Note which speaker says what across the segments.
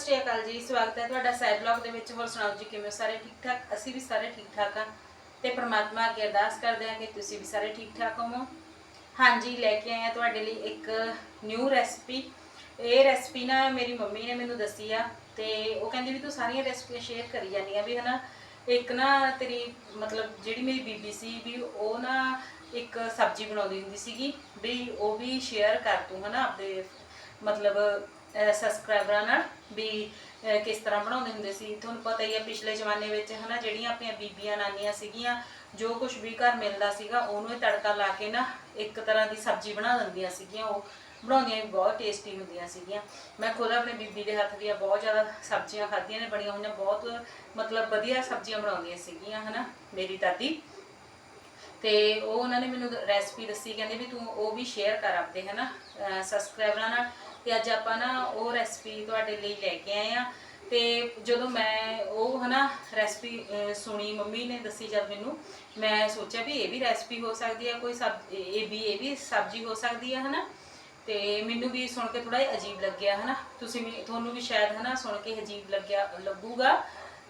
Speaker 1: ਸ਼੍ਰੀ ਅਕਾਲ ਜੀ, ਸਵਾਗਤ ਹੈ ਤੁਹਾਡਾ ਸਾਈਡ ਬਲੌਗ ਦੇ ਵਿੱਚ। ਹੋਰ ਸੁਣਾਓ ਜੀ, ਕਿਵੇਂ ਹੋ? ਸਾਰੇ ਠੀਕ ਠਾਕ? ਅਸੀਂ ਵੀ ਸਾਰੇ ਠੀਕ ਠਾਕ ਆ ਤੇ ਪ੍ਰਮਾਤਮਾ ਅੱਗੇ ਅਰਦਾਸ ਕਰਦੇ ਹਾਂ ਕਿ ਤੁਸੀਂ ਵੀ ਸਾਰੇ ਠੀਕ ਠਾਕ ਹੋਵੋ। ਹਾਂਜੀ, ਲੈ ਕੇ ਆਏ ਆ ਤੁਹਾਡੇ ਲਈ ਇੱਕ ਨਿਊ ਰੈਸਪੀ ਇਹ ਰੈਸਪੀ ਨਾ ਮੇਰੀ ਮੰਮੀ ਨੇ ਮੈਨੂੰ ਦੱਸੀ ਆ ਤੇ ਉਹ ਕਹਿੰਦੀ ਵੀ ਤੂੰ ਸਾਰੀਆਂ ਰੈਸਪੀਆਂ ਸ਼ੇਅਰ ਕਰੀ ਜਾਂਦੀ ਆ ਵੀ ਹਨਾ, ਇੱਕ ਨਾ ਤੇਰੀ ਮਤਲਬ ਜਿਹੜੀ ਮੇਰੀ ਬੀਬੀ ਸੀ ਵੀ ਉਹ ਨਾ ਇੱਕ ਸਬਜ਼ੀ ਬਣਾਉਂਦੀ ਹੁੰਦੀ ਸੀਗੀ, ਵੀ ਉਹ ਵੀ ਸ਼ੇਅਰ ਕਰ ਤੂੰ ਹਨਾ, ਆਪਦੇ ਮਤਲਬ ਸਬਸਕ੍ਰਾਈਬਰਾਂ ਨਾਲ ਵੀ ਕਿਸ ਤਰ੍ਹਾਂ ਬਣਾਉਂਦੇ ਹੁੰਦੇ ਸੀ। ਤੁਹਾਨੂੰ ਪਤਾ ਹੀ ਹੈ ਪਿਛਲੇ ਜ਼ਮਾਨੇ ਵਿੱਚ ਹਨਾ, ਜਿਹੜੀਆਂ ਆਪਣੀਆਂ ਬੀਬੀਆਂ, ਨਾਨੀਆਂ ਸੀਗੀਆਂ, ਜੋ ਕੁਝ ਵੀ ਘਰ ਮਿਲਦਾ ਸੀਗਾ, ਉਹਨੂੰ ਹੀ ਤੜਕਾ ਲਾ ਕੇ ਨਾ ਇੱਕ ਤਰ੍ਹਾਂ ਦੀ ਸਬਜ਼ੀ ਬਣਾ ਦਿੰਦੀਆਂ ਸੀਗੀਆਂ। ਉਹ ਬਣਾਉਂਦੀਆਂ ਵੀ ਬਹੁਤ ਟੇਸਟੀ ਹੁੰਦੀਆਂ ਸੀਗੀਆਂ। ਮੈਂ ਖੁਦ ਆਪਣੇ ਬੀਬੀ ਦੇ ਹੱਥ ਦੀਆਂ ਬਹੁਤ ਜ਼ਿਆਦਾ ਸਬਜ਼ੀਆਂ ਖਾਧੀਆਂ ਨੇ ਬਣੀਆਂ ਹੋਈਆਂ ਬਹੁਤ, ਮਤਲਬ ਵਧੀਆ ਸਬਜ਼ੀਆਂ ਬਣਾਉਂਦੀਆਂ ਸੀਗੀਆਂ, ਹਨਾ, ਮੇਰੀ ਦਾਦੀ। ਤੇ ਉਹ ਉਹਨਾਂ ਨੇ ਮੈਨੂੰ ਰੈਸਪੀ ਦੱਸੀ, ਕਹਿੰਦੇ ਵੀ ਤੂੰ ਉਹ ਵੀ ਸ਼ੇਅਰ ਕਰ ਆਪਦੇ, ਹਨਾ ਸਬਸਕ੍ਰਾਈਬਰਾਂ ਨਾਲ। ਤੇ ਅੱਜ ਆਪਾਂ ਨਾ ਉਹ ਰੈਸਪੀ ਤੁਹਾਡੇ ਲਈ ਲੈ ਕੇ ਆਏ ਆ ਤੇ ਜਦੋਂ ਮੈਂ ਉਹ ਹਨਾ ਰੈਸਪੀ ਸੁਣੀ, ਮੰਮੀ ਨੇ ਦੱਸੀ ਜਦ ਮੈਨੂੰ, ਮੈਂ ਸੋਚਿਆ ਵੀ ਇਹ ਵੀ ਰੈਸਪੀ ਹੋ ਸਕਦੀ ਹੈ ਕੋਈ ਸਬ, ਇਹ ਵੀ ਇਹ ਵੀ ਸਬਜ਼ੀ ਹੋ ਸਕਦੀ ਹੈ ਹਨਾ। ਤੇ ਮੈਨੂੰ ਵੀ ਸੁਣ ਕੇ ਥੋੜਾ ਜਿਹਾ ਅਜੀਬ ਲੱਗਿਆ, ਹਨਾ। ਤੁਸੀਂ ਵੀ, ਤੁਹਾਨੂੰ ਵੀ ਸ਼ਾਇਦ, ਹਨਾ, ਸੁਣ ਕੇ ਅਜੀਬ ਲੱਗਿਆ, ਲੱਗੂਗਾ।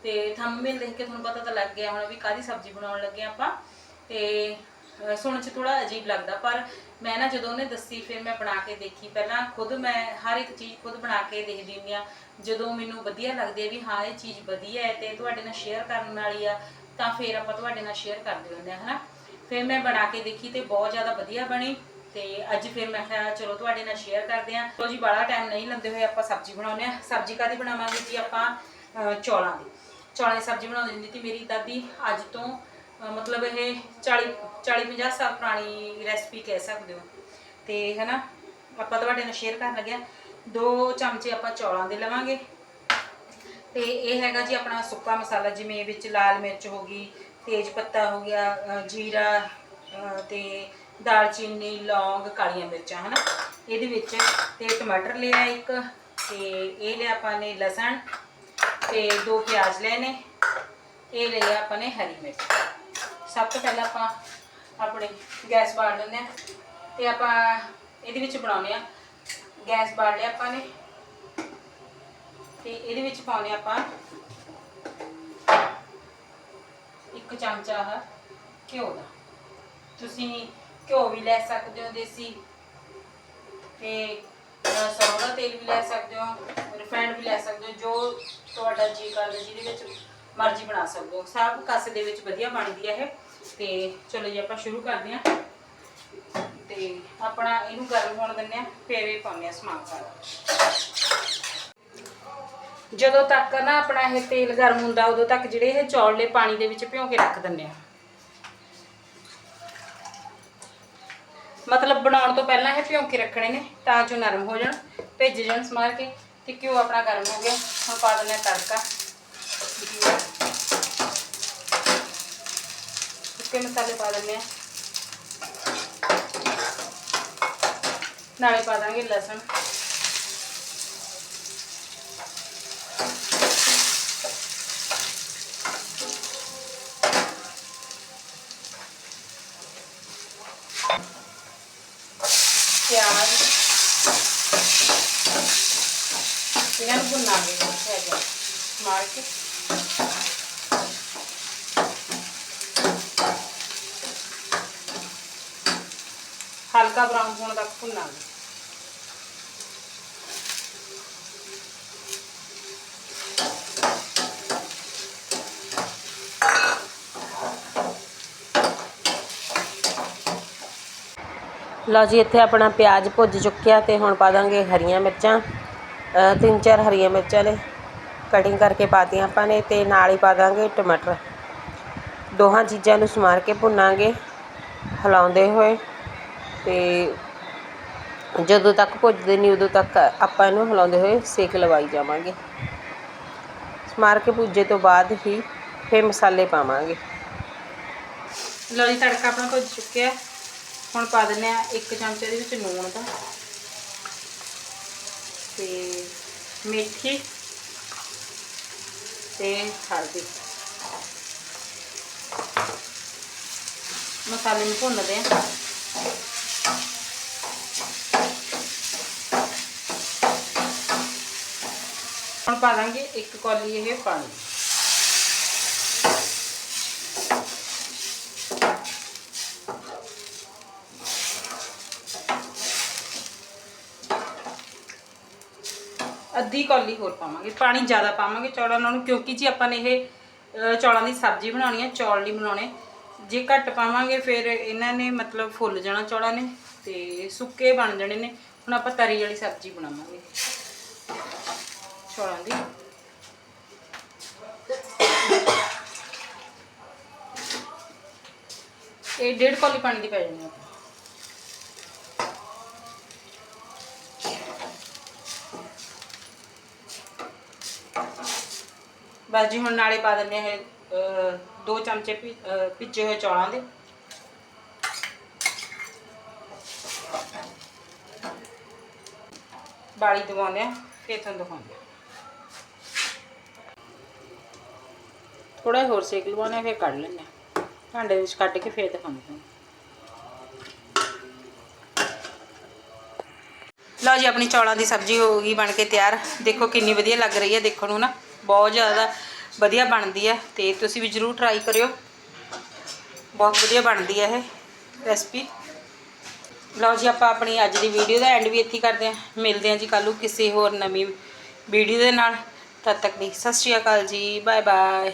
Speaker 1: ਤੇ ਥੰਬਨੇਲ ਦੇਖ ਕੇ ਤੁਹਾਨੂੰ ਪਤਾ ਤਾਂ ਲੱਗ ਗਿਆ ਹੁਣ ਵੀ ਕਾਹਦੀ ਸਬਜ਼ੀ ਬਣਾਉਣ ਲੱਗੇ ਆਪਾਂ। ਤੇ ਅਹ ਸੁਣਨ ਚ ਥੋੜਾ ਅਜੀਬ ਲੱਗਦਾ, ਪਰ ਮੈਂ ਨਾ ਜਦੋਂ ਉਹਨੇ ਦੱਸੀ, ਫਿਰ ਮੈਂ ਬਣਾ ਕੇ ਦੇਖੀ। ਪਹਿਲਾਂ ਖੁਦ ਮੈਂ ਹਰ ਇੱਕ ਚੀਜ਼ ਖੁਦ ਬਣਾ ਕੇ ਦੇਖਦੀ ਹੁੰਦੀ ਆ ਜਦੋਂ ਮੈਨੂੰ ਵਧੀਆ ਲੱਗਦੀ ਹੈ ਵੀ ਹਾਂ, ਇਹ ਚੀਜ਼ ਵਧੀਆ ਹੈ ਤੇ ਤੁਹਾਡੇ ਨਾਲ ਸ਼ੇਅਰ ਕਰਨ ਵਾਲੀ ਆ, ਤਾਂ ਫਿਰ ਆਪਾਂ ਤੁਹਾਡੇ ਨਾਲ ਸ਼ੇਅਰ ਕਰਦੇ ਹੁੰਦੇ ਆ ਹਨਾ? ਫਿਰ ਮੈਂ ਬਣਾ ਕੇ ਦੇਖੀ ਤੇ ਬਹੁਤ ਜ਼ਿਆਦਾ ਵਧੀਆ ਬਣੀ ਤੇ ਅੱਜ ਫਿਰ ਮੈਂ ਕਿਹਾ, ਚਲੋ ਤੁਹਾਡੇ ਨਾਲ ਸ਼ੇਅਰ ਕਰਦੇ ਆ ਚਲੋ ਜੀ ਬੜਾ ਟਾਈਮ ਨਹੀਂ ਲੈਂਦੇ ਹੋਏ ਆਪਾਂ ਸਬਜ਼ੀ ਬਣਾਉਂਦੇ ਆ ਸਬਜ਼ੀ ਕਾਦੀ ਬਣਾਵਾਂਗੇ ਜੀ ਆਪਾਂ? ਅਹ ਚੌਲਾਂ ਦੀ। ਚੌਲਾਂ ਦੀ ਸਬਜ਼ੀ ਬਣਾਉਂਦੀ ਹੁੰਦੀ ਸੀ ਮੇਰੀ ਦਾਦੀ, ਅੱਜ ਤੋਂ ਮਤਲਬ ਇਹ 40 40 50 ਸਾਲ ਪੁਰਾਣੀ ਰੈਸਪੀ ਕਹਿ ਸਕਦੇ ਹੋ। ਤੇ ਹਨਾ ਆਪਾਂ ਤੁਹਾਡੇ ਨਾਲ ਸ਼ੇਅਰ ਕਰਨ ਲੱਗਿਆ। ਦੋ ਚਮਚੇ ਆਪਾਂ ਚੌਲਾਂ ਦੇ ਲਵਾਂਗੇ। ਤੇ ਇਹ ਹੈਗਾ ਜੀ ਆਪਣਾ ਸੁੱਕਾ ਮਸਾਲਾ ਜਿਵੇਂ ਵਿੱਚ ਲਾਲ ਮਿਰਚ ਹੋ ਗਈ ਤੇਜ ਪੱਤਾ ਹੋ ਗਿਆ ਜੀਰਾ ਅ, ਤੇ ਦਾਲਚੀਨੀ ਲੌਂਗ ਕਾਲੀਆਂ ਮਿਰਚਾਂ ਹਨਾ। ਇਹਦੇ ਵਿੱਚ ਤੇ ਟਮਾਟਰ ਲਿਆ ਇੱਕ ਤੇ ਇਹ ਲਿਆ ਆਪਾਂ ਨੇ ਲਸਣ ਤੇ ਦੋ ਪਿਆਜ਼ ਲਏ ਨੇ। ਇਹ ਲਿਆ ਆਪਾਂ ਨੇ ਹਰੀ ਮਿਰਚ। ਸਭ ਤੋਂ ਪਹਿਲਾਂ ਆਪਾਂ ਆਪਣੇ ਗੈਸ ਬਾੜ ਲੈਂਦੇ ਆ ਤੇ ਆਪਾਂ ਇਹਦੇ ਵਿੱਚ ਬਣਾਉਨੇ ਆ ਗੈਸ ਬਾੜ ਲਿਆ ਆਪਾਂ ਨੇ ਤੇ ਇਹਦੇ ਵਿੱਚ ਪਾਉਨੇ ਆਪਾਂ ਇੱਕ ਚਮਚਾ ਆਹ ਘਿਓ ਦਾ। ਤੁਸੀਂ ਘਿਓ ਵੀ ਲੈ ਸਕਦੇ ਹੋ, ਦੇਸੀ ਤੇ ਸਰੋਂ ਦਾ ਤੇਲ ਵੀ ਲੈ ਸਕਦੇ ਹੋ ਰਿਫਾਈਂਡ ਵੀ ਲੈ ਸਕਦੇ ਹੋ, ਜੋ ਤੁਹਾਡਾ ਜੀ ਕਰਦਾ ਜਿਹਦੇ ਵਿੱਚ ਮਰਜ਼ੀ ਬਣਾ ਸਕਦੇ ਹੋ ਸਭ ਕਾਸੇ ਦੇ ਵਿੱਚ ਵਧੀਆ ਬਣਦੀ ਹੈ ਇਹ। ਤੇ ਚਲੋ ਜੀ, ਆਪਾਂ ਸ਼ੁਰੂ ਕਰਦੇ ਹਾਂ। ਤੇ ਆਪਣਾ ਇਹਨੂੰ ਗਰਮ ਹੋਣ ਦਿੰਦੇ ਆ ਫਿਰ ਇਹ ਪਾਉਂਦੇ ਆ ਸਮਾਨ ਸਾਰਾ। ਜਦੋਂ ਤੱਕ ਨਾ ਆਪਣਾ ਇਹ ਤੇਲ ਗਰਮ ਹੁੰਦਾ, ਉਦੋਂ ਤੱਕ ਜਿਹੜੇ ਇਹ ਚੌਲੇ ਪਾਣੀ ਦੇ ਵਿੱਚ ਭਿਓ ਕੇ ਰੱਖ ਦਿੰਦੇ ਆ ਮਤਲਬ ਬਣਾਉਣ ਤੋਂ ਪਹਿਲਾਂ ਇਹ ਭਿਓ ਕੇ ਰੱਖਣੇ ਨੇ, ਤਾਂ ਜੋ ਨਰਮ ਹੋ ਜਾਣ, ਭਿੱਜ ਜਾਣ ਸਮਾਰ ਕੇ, ਤੇ ਘਿਓ ਆਪਣਾ ਗਰਮ ਹੋ ਗਿਆ। ਹੁਣ ਪਾ ਦਿੰਦੇ ਆ ਤੜਕਾ ਜੀਰਾ ਸੁੱਕੇ ਮਸਾਲੇ ਪਾ ਦਿੰਦੇ ਆ ਨਾਲੇ ਪਾ ਦਾਂਗੇ ਲਸਣ। ਪਿਆਜ਼। ਇਹਨਾਂ ਨੂੰ ਭੁੰਨਾਂਗੇ। ਹੈਗਾ ਮਾਰ ਕੇ। ਹਲਕਾ ਬਰਾਊਨ ਹੋਣ ਤੱਕ ਭੁੰਨਾਂਗੇ
Speaker 2: ਲਓ ਜੀ, ਇੱਥੇ ਆਪਣਾ ਪਿਆਜ਼ ਭੁੱਜ ਚੁੱਕਿਆ ਤੇ ਹੁਣ ਪਾ ਦਾਂਗੇ ਹਰੀਆਂ ਮਿਰਚਾਂ। ਤਿੰਨ ਚਾਰ ਹਰੀਆਂ ਮਿਰਚਾਂ ਨੇ। ਕਟਿੰਗ ਕਰਕੇ ਪਾਤੀਆਂ ਆਪਾਂ ਨੇ ਤੇ ਨਾਲ ਹੀ ਪਾ ਦਾਂਗੇ ਟਮਾਟਰ। ਦੋਹਾਂ ਚੀਜ਼ਾਂ ਨੂੰ ਸਮਾਰ ਕੇ ਭੁੰਨਾਂਗੇ। ਹਿਲਾਉਂਦੇ ਹੋਏ। ਤੇ ਜਦੋਂ ਤੱਕ ਭੁੱਜਦੇ ਨਹੀਂ, ਉਦੋਂ ਤੱਕ ਆਪਾਂ ਇਹਨੂੰ ਹਿਲਾਉਂਦੇ ਹੋਏ ਸੇਕ ਲਵਾਈ ਜਾਵਾਂਗੇ। ਸਮਾਰ ਕੇ ਭੁੱਜੇ ਤੋਂ ਬਾਅਦ ਹੀ ਫਿਰ ਮਸਾਲੇ ਪਾਵਾਂਗੇ।
Speaker 1: ਲਓ ਜੀ ਤੜਕਾ ਆਪਣਾ ਭੁੱਜ ਚੁੱਕਿਆ ਹੁਣ ਪਾ ਦਿੰਦੇ ਆ ਇੱਕ ਚਮਚੇ ਦੇ ਵਿੱਚ ਨੂਣ ਦਾ। ਤੇ ਮੇਥੀ ਤੇ ਹਲਦੀ। ਮਸਾਲੇ ਨੂੰ ਭੁੰਨਦੇ ਆ ਪਾ ਦਾਂਗੇ, ਇੱਕ ਕੌਲੀ ਇਹ ਪਾਣੀ। ਅੱਧੀ ਕੌਲੀ ਹੋਰ ਪਾਵਾਂਗੇ, ਪਾਣੀ ਜ਼ਿਆਦਾ ਪਾਵਾਂਗੇ ਚੌਲਾਂ ਨਾਲੋਂ, ਕਿਉਂਕਿ ਜੀ ਆਪਾਂ ਨੇ ਇਹ ਚੌਲਾਂ ਦੀ ਸਬਜ਼ੀ ਬਣਾਉਣੀ ਹੈ ਚੌਲ ਨਹੀਂ ਬਣਾਉਣੇ। ਜੇ ਘੱਟ ਪਾਵਾਂਗੇ, ਫਿਰ ਇਹਨਾਂ ਨੇ ਮਤਲਬ ਫੁੱਲ ਜਾਣਾ ਚੌਲਾਂ ਨੇ ਤੇ ਸੁੱਕੇ ਬਣ ਜਾਣੇ ਨੇ। ਹੁਣ ਆਪਾਂ ਤਰੀ ਵਾਲੀ ਸਬਜ਼ੀ ਬਣਾਵਾਂਗੇ। ਚੌਲਾਂ ਦੀ ਇਹ ਡੇਢ ਕੌਲੀ ਪਾਣੀ ਦੀ ਪੈ ਜਾਣੀ ਆ। ਬਸ ਜੀ ਹੁਣ ਨਾਲੇ ਪਾ ਦਿੰਦੇ ਆ ਇਹ ਅਹ, ਦੋ ਚਮਚੇ ਭਿ- ਅਹ, ਭਿੱਜੇ ਹੋਏ ਚੌਲਾਂ ਦੇ। ਬਾੜੀ ਦਵਾਉਂਦੇ ਆ ਫਿਰ ਤੁਹਾਨੂੰ ਦਿਖਾਉਂਦੇ ਆ। ਥੋੜਾ ਹੋਰ ਸੇਕ ਲਵਾਉਣਾ ਆ, ਫਿਰ ਕੱਢ ਲੈਂਦੇ ਆ ਭਾਂਡੇ ਵਿੱਚ ਕੱਢ ਕੇ ਫਿਰ ਦਿਖਾਉਂਦੇ ਤੁਹਾਨੂੰ ਲਓ ਜੀ ਆਪਣੀ ਚੌਲਾਂ ਦੀ ਸਬਜ਼ੀ ਹੋ ਗਈ ਬਣ ਕੇ ਤਿਆਰ। ਦੇਖੋ ਕਿੰਨੀ ਵਧੀਆ ਲੱਗ ਰਹੀ ਹੈ ਦੇਖਣ ਨੂੰ ਨਾ। ਬਹੁਤ ਜ਼ਿਆਦਾ ਵਧੀਆ ਬਣਦੀ ਹੈ ਤੇ ਤੁਸੀਂ ਵੀ ਜਰੂਰ ਟਰਾਈ ਕਰਿਓ। ਬਹੁਤ ਵਧੀਆ ਬਣਦੀ ਹੈ ਇਹ ਰੈਸਪੀ ਲਓ ਜੀ ਆਪਾਂ ਆਪਣੀ ਅੱਜ ਦੀ ਵੀਡੀਓ ਦਾ ਐਂਡ ਵੀ ਇੱਥੇ ਕਰਦੇ ਹਾਂ। ਮਿਲਦੇ ਹਾਂ ਜੀ ਕੱਲ੍ਹ ਨੂੰ ਕਿਸੇ ਹੋਰ ਨਵੀਂ ਵੀਡੀਓ ਦੇ ਨਾਲ। ਤਦ ਤੱਕ ਲਈ ਸਤਿ ਸ਼੍ਰੀ ਅਕਾਲ ਜੀ ਬਾਏ ਬਾਏ